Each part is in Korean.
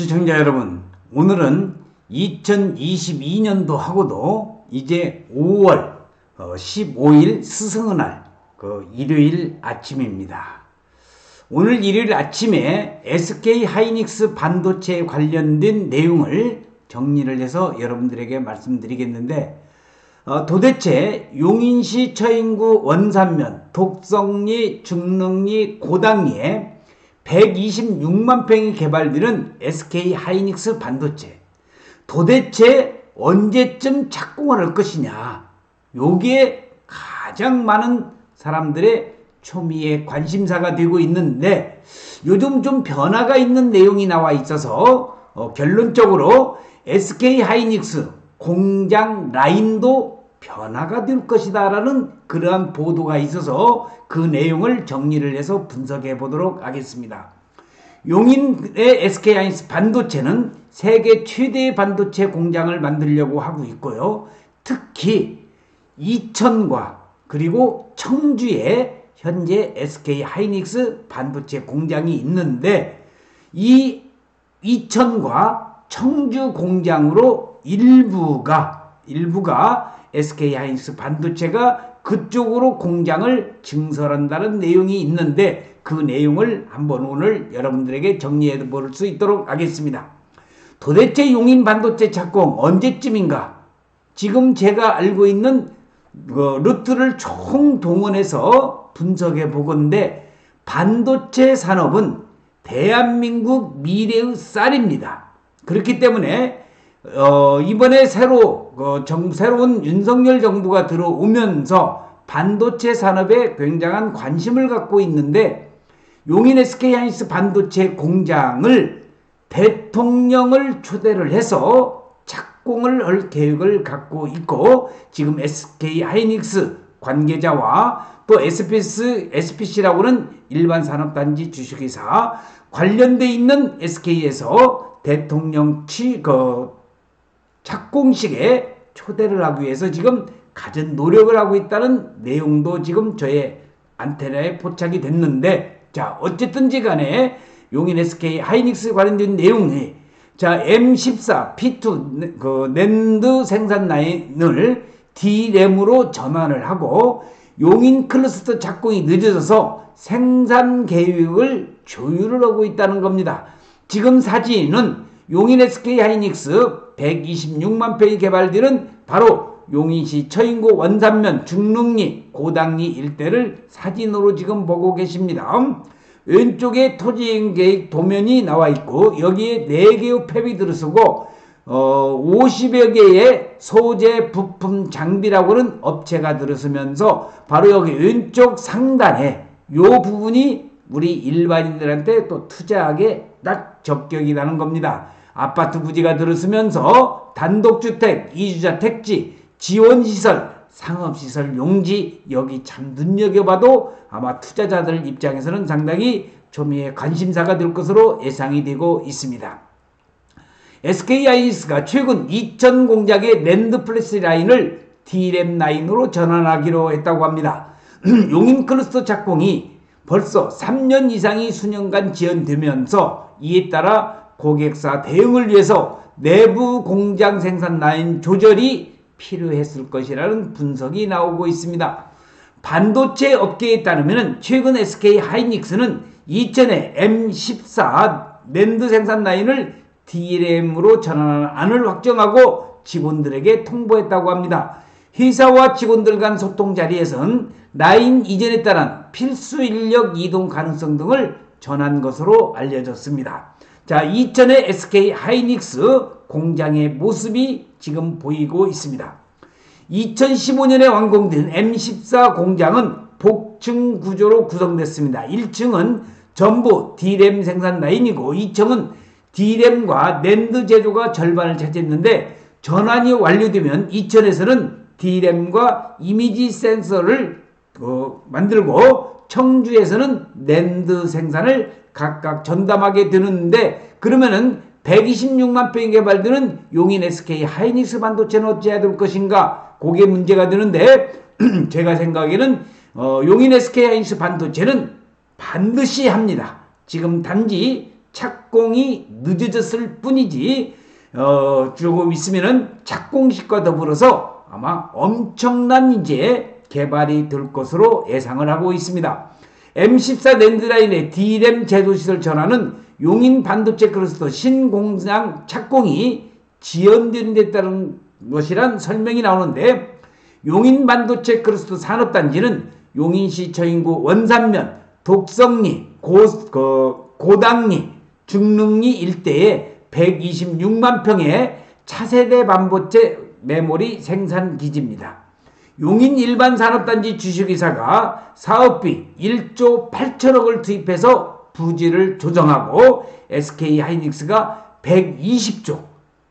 시청자 여러분, 오늘은 2022년도 하고도 이제 5월 15일 스승의 날, 그 일요일 아침입니다. 오늘 일요일 아침에 SK 하이닉스 반도체 관련된 내용을 정리를 해서 여러분들에게 말씀드리겠는데, 어, 도대체 용인시 처인구 원산면, 독성리, 중릉리, 고당리에 126만 평이 개발되는 SK 하이닉스 반도체. 도대체 언제쯤 착공을 할 것이냐. 요게 가장 많은 사람들의 초미의 관심사가 되고 있는데 요즘 좀 변화가 있는 내용이 나와 있어서 어, 결론적으로 SK 하이닉스 공장 라인도 변화가 될 것이다라는 그러한 보도가 있어서 그 내용을 정리를 해서 분석해 보도록 하겠습니다. 용인의 SK 하이닉스 반도체는 세계 최대의 반도체 공장을 만들려고 하고 있고요. 특히 이천과 그리고 청주에 현재 SK 하이닉스 반도체 공장이 있는데 이 이천과 청주 공장으로 일부가 일부가 SK 하이닉스 반도체가 그쪽으로 공장을 증설한다는 내용이 있는데 그 내용을 한번 오늘 여러분들에게 정리해 볼 수 있도록 하겠습니다. 도대체 용인 반도체 착공 언제쯤인가? 지금 제가 알고 있는 그 루트를 총 동원해서 분석해 보건데 반도체 산업은 대한민국 미래의 쌀입니다. 그렇기 때문에 어, 이번에 새로 어, 정, 새로운 윤석열 정부가 들어오면서 반도체 산업에 굉장한 관심을 갖고 있는데 용인 SK 하이닉스 반도체 공장을 대통령을 초대를 해서 착공을 할 계획을 갖고 있고 지금 SK 하이닉스 관계자와 또 SPS, SPC라고는 일반 산업단지 주식회사 관련돼 있는 SK에서 대통령 치, 그, 착공식에 초대를 하기 위해서 지금 가진 노력을 하고 있다는 내용도 지금 저의 안테나에 포착이 됐는데 자 어쨌든지 간에 용인 SK 하이닉스 관련된 내용이 자 M14 P2 그 낸드 생산 라인을 D램으로 전환을 하고 용인 클러스터 착공이 늦어져서 생산 계획을 조율을 하고 있다는 겁니다. 지금 사진은 용인 SK 하이닉스 126만 평이 개발되는 바로 용인시 처인구 원산면 중릉리 고당리 일대를 사진으로 지금 보고 계십니다. 왼쪽에 토지행 계획 도면이 나와 있고 여기에 4개의 팹이 들어서고 어, 50여 개의 소재 부품 장비라고는 업체가 들어서면서 바로 여기 왼쪽 상단에 요 부분이 우리 일반인들한테 또 투자하게 딱 적격이라는 겁니다. 아파트 부지가 들어서면서 단독주택, 이주자 택지, 지원시설, 상업시설, 용지 여기 참 눈여겨봐도 아마 투자자들 입장에서는 상당히 초미의 관심사가 될 것으로 예상이 되고 있습니다. SK하이닉스가 최근 2000 공작의 랜드 플래시 라인을 D램 라인으로 전환하기로 했다고 합니다. 용인 클러스터 착공이 벌써 3년 이상이 수년간 지연되면서 이에 따라 고객사 대응을 위해서 내부 공장 생산 라인 조절이 필요했을 것이라는 분석이 나오고 있습니다. 반도체 업계에 따르면 최근 SK 하이닉스는 2000에 M14 랜드 생산 라인을 DRAM으로 전환하는 안을 확정하고 직원들에게 통보했다고 합니다. 회사와 직원들 간 소통 자리에선 라인 이전에 따른 필수 인력 이동 가능성 등을 전한 것으로 알려졌습니다. 자, 2000의 SK 하이닉스 공장의 모습이 지금 보이고 있습니다. 2015년에 완공된 M14 공장은 복층 구조로 구성됐습니다. 1층은 전부 D램 생산 라인이고 2층은 D램과 낸드 제조가 절반을 차지했는데 전환이 완료되면 2층에서는 D램과 이미지 센서를 어, 만들고 청주에서는 낸드 생산을 각각 전담하게 되는데 그러면은 126만 평이 개발되는 용인 SK 하이닉스 반도체는 어찌해야 될 것인가? 그게 문제가 되는데 제가 생각에는 어, 용인 SK 하이닉스 반도체는 반드시 합니다. 지금 단지 착공이 늦어졌을 뿐이지 어, 조금 있으면은 착공식과 더불어서 아마 엄청난 이제 개발이 될 것으로 예상을 하고 있습니다. M14 랜드라인의 D램 제조시설 전환은 용인 반도체 클러스터 신공장 착공이 지연되는 데 따른 것이란 설명이 나오는데 용인 반도체 클러스터 산업단지는 용인시 처인구 원산면, 독성리, 고, 그, 고당리, 중릉리 일대에 126만 평의 차세대 반도체 메모리 생산 기지입니다. 용인 일반 산업단지 주식회사가 사업비 1조 8천억을 투입해서 부지를 조정하고 SK 하이닉스가 120조,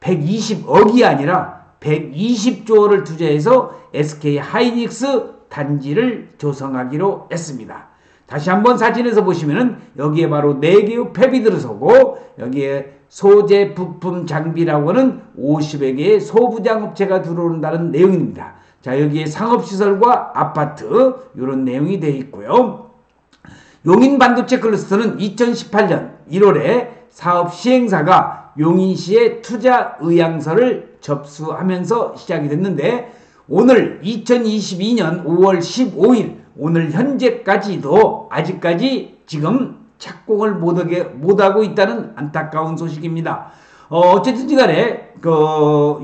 120억이 아니라 120조를 투자해서 SK 하이닉스 단지를 조성하기로 했습니다. 다시 한번 사진에서 보시면은 여기에 바로 4개의 팹이 들어서고 여기에 소재 부품 장비라고는 50여 개의 소부장 업체가 들어온다는 내용입니다. 자, 여기에 상업시설과 아파트 이런 내용이 되어 있고요. 용인 반도체 클러스터는 2018년 1월에 사업 시행사가 용인시에 투자 의향서를 접수하면서 시작이 됐는데 오늘 2022년 5월 15일 오늘 현재까지도 아직까지 지금 착공을 못하게, 못하고 있다는 안타까운 소식입니다. 어, 쨌든 간에 그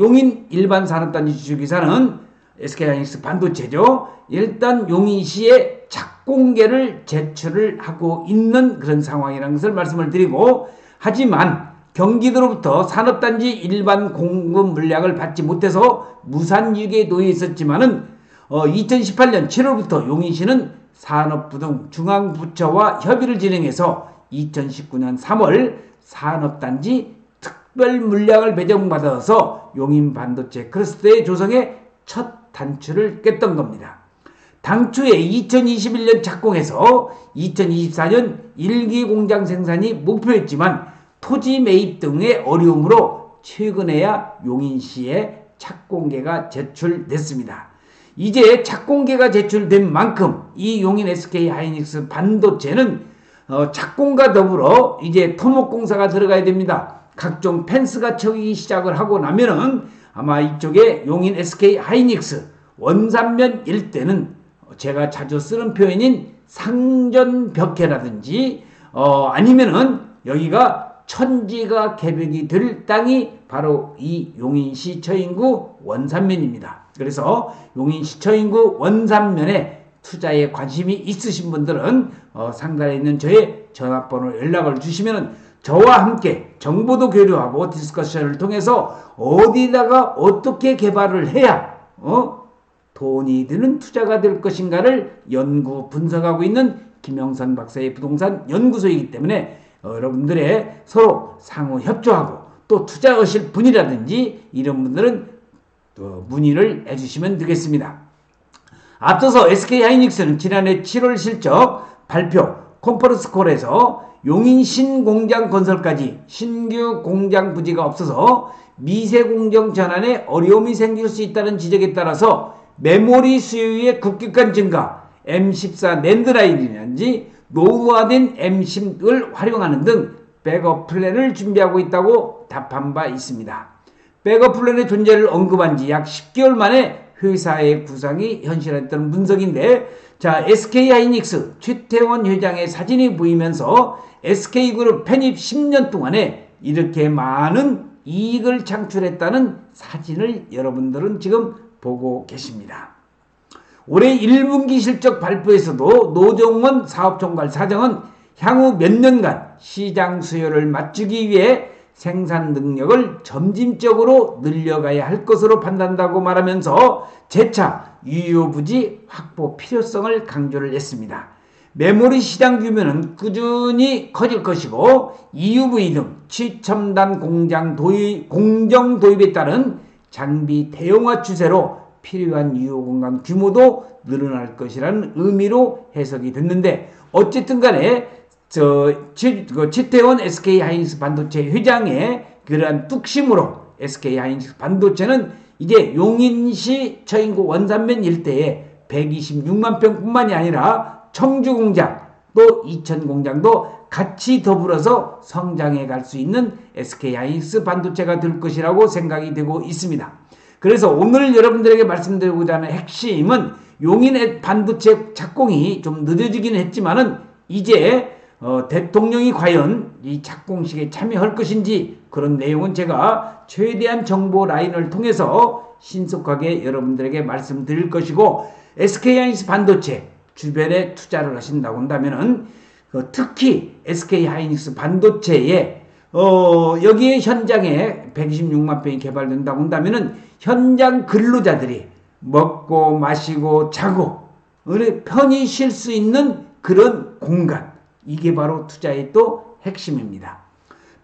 용인 일반 산업단지 주식회사는 SK하이닉스 반도체죠. 일단 용인시에 착공계를 제출을 하고 있는 그런 상황이라는 것을 말씀을 드리고 하지만 경기도로부터 산업단지 일반 공급 물량을 받지 못해서 무산위기에 놓여 있었지만은 어, 2018년 7월부터 용인시는 산업부 등 중앙부처와 협의를 진행해서 2019년 3월 산업단지 특별 물량을 배정받아서 용인 반도체 클러스터의 조성에 첫 단추를 깼던 겁니다. 당초에 2021년 착공해서 2024년 일기 공장 생산이 목표였지만 토지 매입 등의 어려움으로 최근에야 용인시에 착공계가 제출됐습니다. 이제 착공계가 제출된 만큼 이 용인 SK 하이닉스 반도체는 어, 착공과 더불어 이제 토목공사가 들어가야 됩니다. 각종 펜스가 쳐기 시작을 하고 나면은 아마 이쪽에 용인 SK 하이닉스 원산면 일대는 제가 자주 쓰는 표현인 상전벽해라든지 어, 아니면은 여기가 천지가 개벽이 될 땅이 바로 이 용인시 처인구 원산면입니다. 그래서 용인시 처인구 원산면에 투자에 관심이 있으신 분들은 어, 상단에 있는 저의 전화번호 연락을 주시면 저와 함께 정보도 교류하고 디스커션을 통해서 어디다가 어떻게 개발을 해야 어? 돈이 드는 투자가 될 것인가를 연구 분석하고 있는 김영선 박사의 부동산 연구소이기 때문에 여러분들의 서로 상호 협조하고 또 투자하실 분이라든지 이런 분들은 또 문의를 해주시면 되겠습니다. 앞서서 SK 하이닉스는 지난해 7월 실적 발표 컨퍼런스 콜에서 용인 신공장 건설까지 신규 공장 부지가 없어서 미세 공정 전환에 어려움이 생길 수 있다는 지적에 따라서 메모리 수요의 급격한 증가, M14 랜드라인이라든지 노후화된 M10을 활용하는 등 백업 플랜을 준비하고 있다고 답한 바 있습니다. 백업 플랜의 존재를 언급한 지 약 10개월 만에 회사의 구상이 현실화했던 분석인데 자 SK 하이닉스 최태원 회장의 사진이 보이면서 SK그룹 편입 10년 동안에 이렇게 많은 이익을 창출했다는 사진을 여러분들은 지금 보고 계십니다. 올해 1분기 실적 발표에서도 노정원 사업총괄 사장은 향후 몇 년간 시장 수요를 맞추기 위해 생산 능력을 점진적으로 늘려가야 할 것으로 판단한다고 말하면서 재차 유효부지 확보 필요성을 강조를 했습니다. 메모리 시장 규모는 꾸준히 커질 것이고 EUV 등 최첨단 공장 도입, 공정 도입에 따른 장비 대용화 추세로 필요한 유효 공간 규모도 늘어날 것이라는 의미로 해석이 됐는데 어쨌든 간에 저 최, 그 최태원 SK 하이닉스 반도체 회장의 그러한 뚝심으로 SK 하이닉스 반도체는 이제 용인시 처인구 원산면 일대에 126만 평뿐만이 아니라 청주 공장 또 이천 공장도 같이 더불어서 성장해 갈 수 있는 SK 하이닉스 반도체가 될 것이라고 생각이 되고 있습니다. 그래서 오늘 여러분들에게 말씀드리고자 하는 핵심은 용인의 반도체 착공이 좀 늦어지긴 했지만은 이제 어, 대통령이 과연 이 착공식에 참여할 것인지 그런 내용은 제가 최대한 정보 라인을 통해서 신속하게 여러분들에게 말씀드릴 것이고 SK 하이닉스 반도체 주변에 투자를 하신다고 한다면은 그 특히 SK 하이닉스 반도체에 어, 여기에 현장에 126만 평이 개발된다고 한다면은 현장 근로자들이 먹고 마시고 자고 우리 편히 쉴 수 있는 그런 공간 이게 바로 투자의 또 핵심입니다.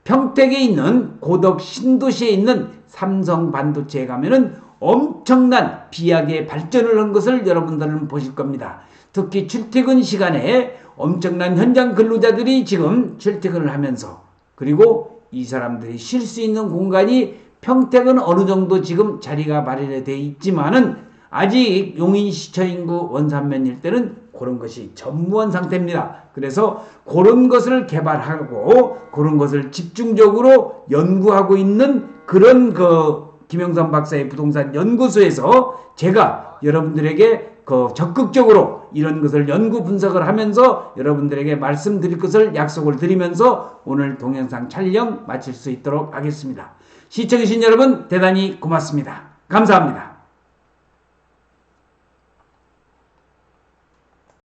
평택에 있는 고덕 신도시에 있는 삼성 반도체에 가면은 엄청난 비약의 발전을 한 것을 여러분들은 보실 겁니다. 특히 출퇴근 시간에 엄청난 현장 근로자들이 지금 출퇴근을 하면서 그리고 이 사람들이 쉴 수 있는 공간이 평택은 어느 정도 지금 자리가 마련돼 있지만은 아직 용인시청 인구 원산면 일대는 그런 것이 전무한 상태입니다. 그래서 그런 것을 개발하고 그런 것을 집중적으로 연구하고 있는 그런 그 김영선 박사의 부동산 연구소에서 제가 여러분들에게 그 적극적으로 이런 것을 연구 분석을 하면서 여러분들에게 말씀드릴 것을 약속을 드리면서 오늘 동영상 촬영 마칠 수 있도록 하겠습니다. 시청해주신 여러분 대단히 고맙습니다. 감사합니다.